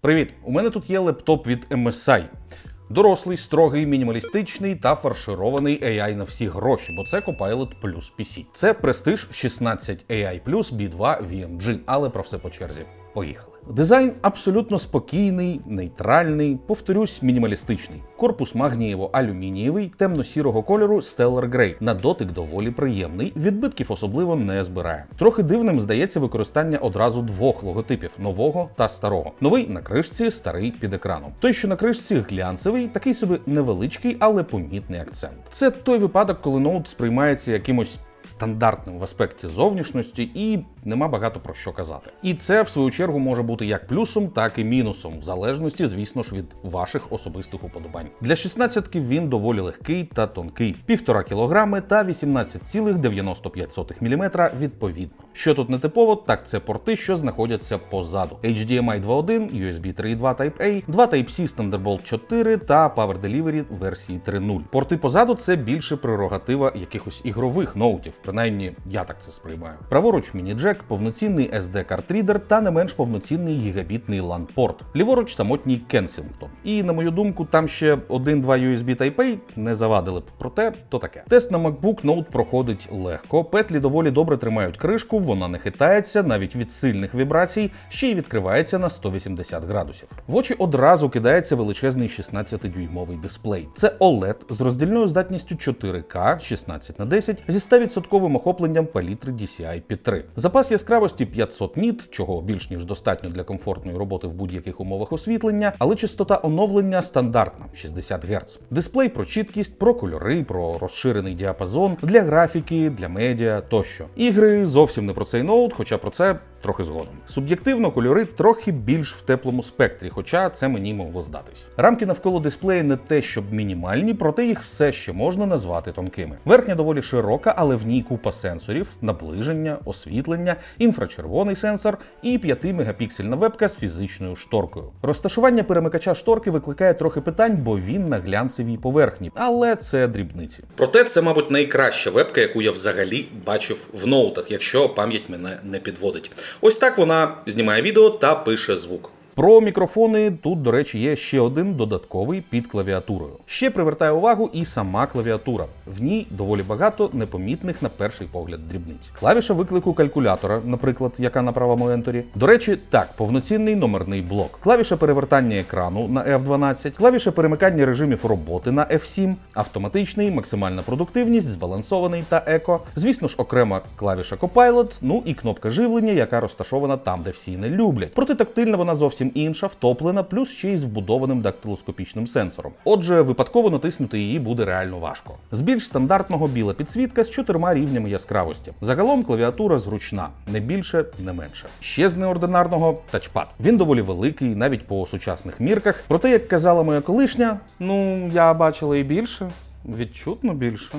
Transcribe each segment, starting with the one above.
Привіт! У мене тут є лептоп від MSI. Дорослий, строгий, мінімалістичний та фарширований AI на всі гроші, бо це Copilot Plus PC. Це Prestige 16 AI Plus B2 VMG, але про все по черзі. Поїхали. Дизайн абсолютно спокійний, нейтральний, повторюсь, мінімалістичний. Корпус магнієво-алюмінієвий, темно-сірого кольору Stellar Grey. На дотик доволі приємний, відбитків особливо не збирає. Трохи дивним здається використання одразу двох логотипів нового та старого. Новий на кришці, старий під екраном. Той, що на кришці глянцевий, такий собі невеличкий, але помітний акцент. Це той випадок, коли ноут сприймається якимось стандартним в аспекті зовнішності і нема багато про що казати. І це, в свою чергу, може бути як плюсом, так і мінусом, в залежності, звісно ж, від ваших особистих уподобань. Для 16-ки він доволі легкий та тонкий, 1,5 кг та 18,95 мм відповідно. Що тут не типово, так це порти, що знаходяться позаду: HDMI 2.1, USB 3.2 Type-A, 2 Type-C Thunderbolt 4 та Power Delivery версії 3.0. Порти позаду це більше прерогатива якихось ігрових ноутів, принаймні я так це сприймаю. Праворуч міні-джек, повноцінний SD-картрідер та не менш повноцінний гігабітний LAN-порт. Ліворуч самотній Kensington. І на мою думку, там ще один-два USB Type-A не завадили б. Проте то таке. Тест на MacBook Note проходить легко. Петлі доволі добре тримають кришку, вона не хитається навіть від сильних вібрацій, ще й відкривається на 180 градусів. В очі одразу кидається величезний 16-дюймовий дисплей. Це OLED з роздільною здатністю 4К 16 на 10 зі 100% охопленням палітри DCI P3. Запас яскравості 500 ніт, чого більш ніж достатньо для комфортної роботи в будь-яких умовах освітлення, але частота оновлення стандартна 60 Гц. Дисплей про чіткість, про кольори, про розширений діапазон для графіки, для медіа тощо. Ігри зовсім не про цей ноут, хоча про це трохи згодом. Суб'єктивно кольори трохи більш в теплому спектрі, хоча це мені могло здатись. Рамки навколо дисплея не те, щоб мінімальні, проте їх все ще можна назвати тонкими. Верхня доволі широка, але в ній купа сенсорів, наближення, освітлення, інфрачервоний сенсор і 5-мегапіксельна вебка з фізичною шторкою. Розташування перемикача шторки викликає трохи питань, бо він на глянцевій поверхні, але це дрібниці. Проте це, мабуть, найкраща вебка, яку я взагалі бачив в ноутах, якщо пам'ять мене не підводить. Ось так вона знімає відео та пише звук. Про мікрофони тут, до речі, є ще один додатковий під клавіатурою. Ще привертає увагу і сама клавіатура. В ній доволі багато непомітних на перший погляд дрібниць. Клавіша виклику калькулятора, наприклад, яка на правому енторі. До речі, так, повноцінний номерний блок. Клавіша перевертання екрану на F12, клавіша перемикання режимів роботи на F7, автоматичний, максимальна продуктивність, збалансований та еко. Звісно ж, окрема клавіша Copilot, ну і кнопка живлення, яка розташована там, де всі не люблять. Проте тактильна вона зовсім інша, втоплена, плюс ще й з вбудованим дактилоскопічним сенсором. Отже, випадково натиснути її буде реально важко. З більш стандартного біла підсвітка з чотирма рівнями яскравості. Загалом клавіатура зручна, не більше, не менше. Ще з неординарного тачпад. Він доволі великий, навіть по сучасних мірках. Проте, як казала моя колишня, ну я бачила і більше, відчутно більше.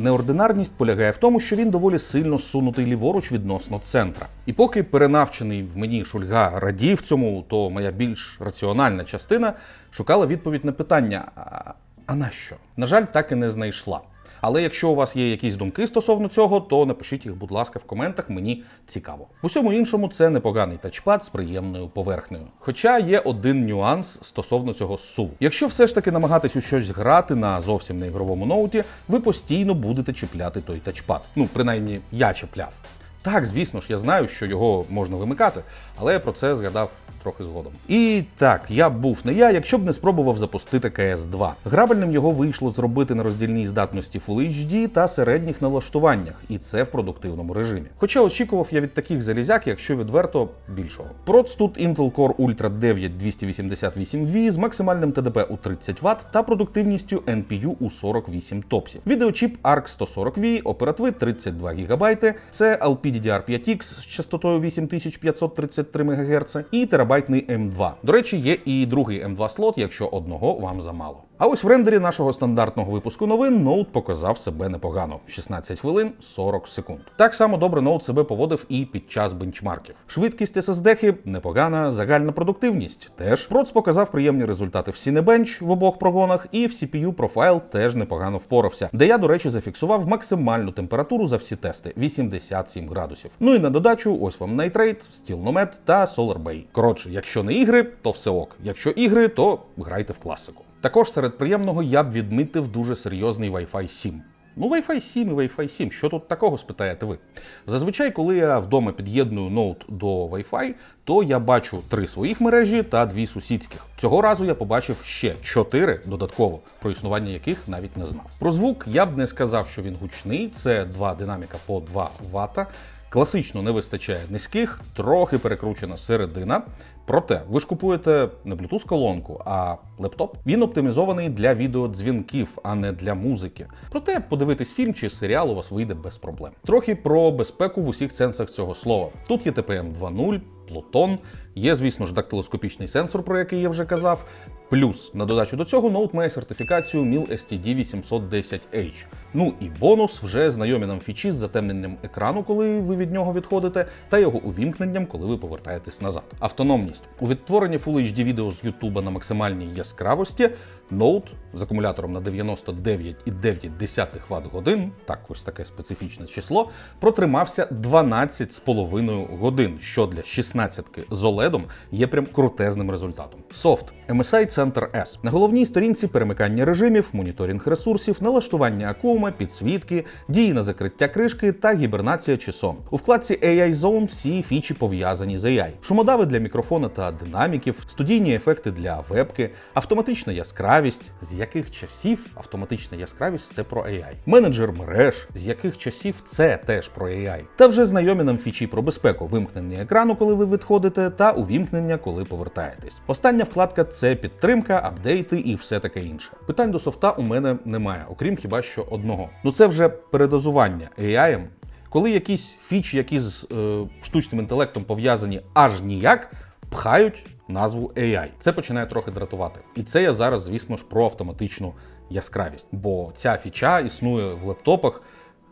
Неординарність полягає в тому, що він доволі сильно сунутий ліворуч відносно центра. І поки перенавчений в мені шульга радів цьому, то моя більш раціональна частина шукала відповідь на питання: а, а на що? На жаль, так і не знайшла. Але якщо у вас є якісь думки стосовно цього, то напишіть їх, будь ласка, в коментах, мені цікаво. В усьому іншому це непоганий тачпад з приємною поверхнею. Хоча є один нюанс стосовно цього суву. Якщо все ж таки намагатись у щось грати на зовсім не ігровому ноуті, ви постійно будете чіпляти той тачпад. Ну, принаймні, я чіпляв. Так, звісно ж, я знаю, що його можна вимикати, але я про це згадав трохи згодом. І так, я був не я, якщо б не спробував запустити CS2. Грабельним його вийшло зробити на роздільній здатності Full HD та середніх налаштуваннях, і це в продуктивному режимі. Хоча очікував я від таких залізяк, якщо відверто більшого. Проц тут Intel Core Ultra 9 288V з максимальним ТДП у 30 Вт та продуктивністю NPU у 48 топсів. Відеочіп ARC 140V, оперативи 32 ГБ, це LPDDR5X з частотою 8533 МГц і терабайтний М2. До речі, є і другий М2 слот, якщо одного вам замало. А ось в рендері нашого стандартного випуску новин ноут показав себе непогано 16 хвилин 40 секунд. Так само добре ноут себе поводив і під час бенчмарків. Швидкість SSD непогана, загальна продуктивність теж. Проц показав приємні результати в Cinebench в обох прогонах, і в CPU профайл теж непогано впорався, де я, до речі, зафіксував максимальну температуру за всі тести 87 градусів. Ну і на додачу, ось вам Raid, SteelNomad та SolarBay. Коротше, якщо не ігри, то все ок. Якщо ігри, то грайте в класику. Також серед приємного я б відмітив дуже серйозний Wi-Fi 7. Ну, Wi-Fi 7 і Wi-Fi 7, що тут такого спитаєте ви? Зазвичай, коли я вдома під'єдную ноут до Wi-Fi, то я бачу три своїх мережі та дві сусідських. Цього разу я побачив ще чотири додатково, про існування яких навіть не знав. Про звук я б не сказав, що він гучний. Це два динаміка по 2 Вт. Класично не вистачає низьких, трохи перекручена середина. Проте ви ж купуєте не Bluetooth колонку, а лептоп. Він оптимізований для відеодзвінків, а не для музики. Проте подивитись фільм чи серіал у вас вийде без проблем. Трохи про безпеку в усіх сенсах цього слова. Тут є TPM 2.0, Pluton, є, звісно ж, дактилоскопічний сенсор, про який я вже казав. Плюс на додачу до цього ноут має сертифікацію MIL STD 810H. Ну і бонус вже знайомі нам фічі з затемненням екрану, коли ви від нього відходите, та його увімкненням, коли ви повертаєтесь назад. Автономність у відтворенні Full HD відео з YouTube на максимальній яскравості. Ноут з акумулятором на 99,9 Вт годин, так ось таке специфічне число, протримався 12,5 годин, що для 16-ки з OLED є прям крутезним результатом. Софт MSI Center S. На головній сторінці перемикання режимів, моніторинг ресурсів, налаштування акума, підсвітки, дії на закриття кришки та гібернація чи сон. У вкладці AI Zone всі фічі пов'язані з AI. Шумодави для мікрофона та динаміків, студійні ефекти для вебки, автоматична яскравість, з яких часів автоматична яскравість це про AI. Менеджер мереж, з яких часів це теж про AI. Та вже знайомі нам фічі про безпеку, вимкнення екрану, коли ви відходите, та увімкнення, коли повертаєтесь. Остання вкладка це підтримка, апдейти і все таке інше. Питань до софта у мене немає, окрім хіба що одного. Ну це вже передозування AI. Коли якісь фічі, які з е, штучним інтелектом пов'язані аж ніяк, пхають назву AI. Це починає трохи дратувати. І це я зараз, звісно ж, про автоматичну яскравість. Бо ця фіча існує в лептопах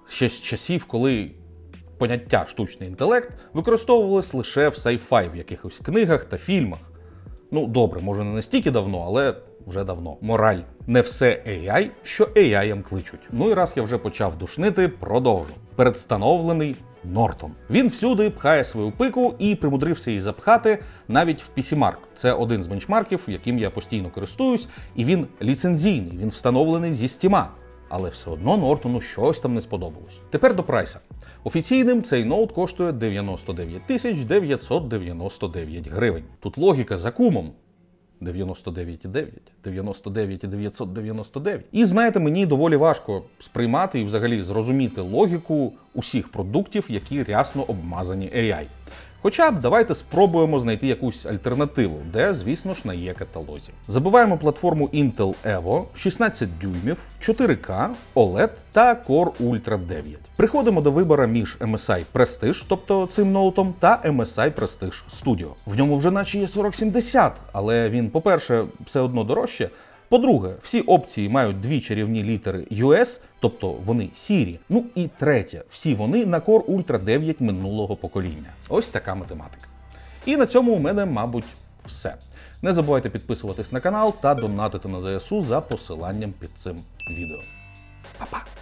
ще з часів, коли поняття штучний інтелект використовувалось лише в sci-fi, в якихось книгах та фільмах. Ну, добре, може не настільки давно, але вже давно. Мораль. Не все AI, що AI кличуть. Ну і раз я вже почав душнити, продовжу. Передстановлений Нортон. Він всюди пхає свою пику і примудрився її запхати навіть в PCMark. Це один з бенчмарків, яким я постійно користуюсь, і він ліцензійний, він встановлений зі стіма. Але все одно Нортону щось там не сподобалось. Тепер до прайса. Офіційним цей ноут коштує 99 тисяч 999 гривень. Тут логіка за кумом. 99,9, 99,999. І знаєте, мені доволі важко сприймати і взагалі зрозуміти логіку усіх продуктів, які рясно обмазані AI. Хоча б давайте спробуємо знайти якусь альтернативу, де, звісно ж, на є каталозі. Забиваємо платформу Intel Evo 16 дюймів, 4K, OLED та Core Ultra 9. Приходимо до вибора між MSI Prestige, тобто цим ноутом, та MSI Prestige Studio. В ньому вже наче є 4070, але він, по-перше, все одно дорожче. По-друге, всі опції мають дві чарівні літери US, тобто вони сірі. Ну і третє, всі вони на Core Ultra 9 минулого покоління. Ось така математика. І на цьому у мене, мабуть, все. Не забувайте підписуватись на канал та донатити на ЗСУ за посиланням під цим відео. Па-па!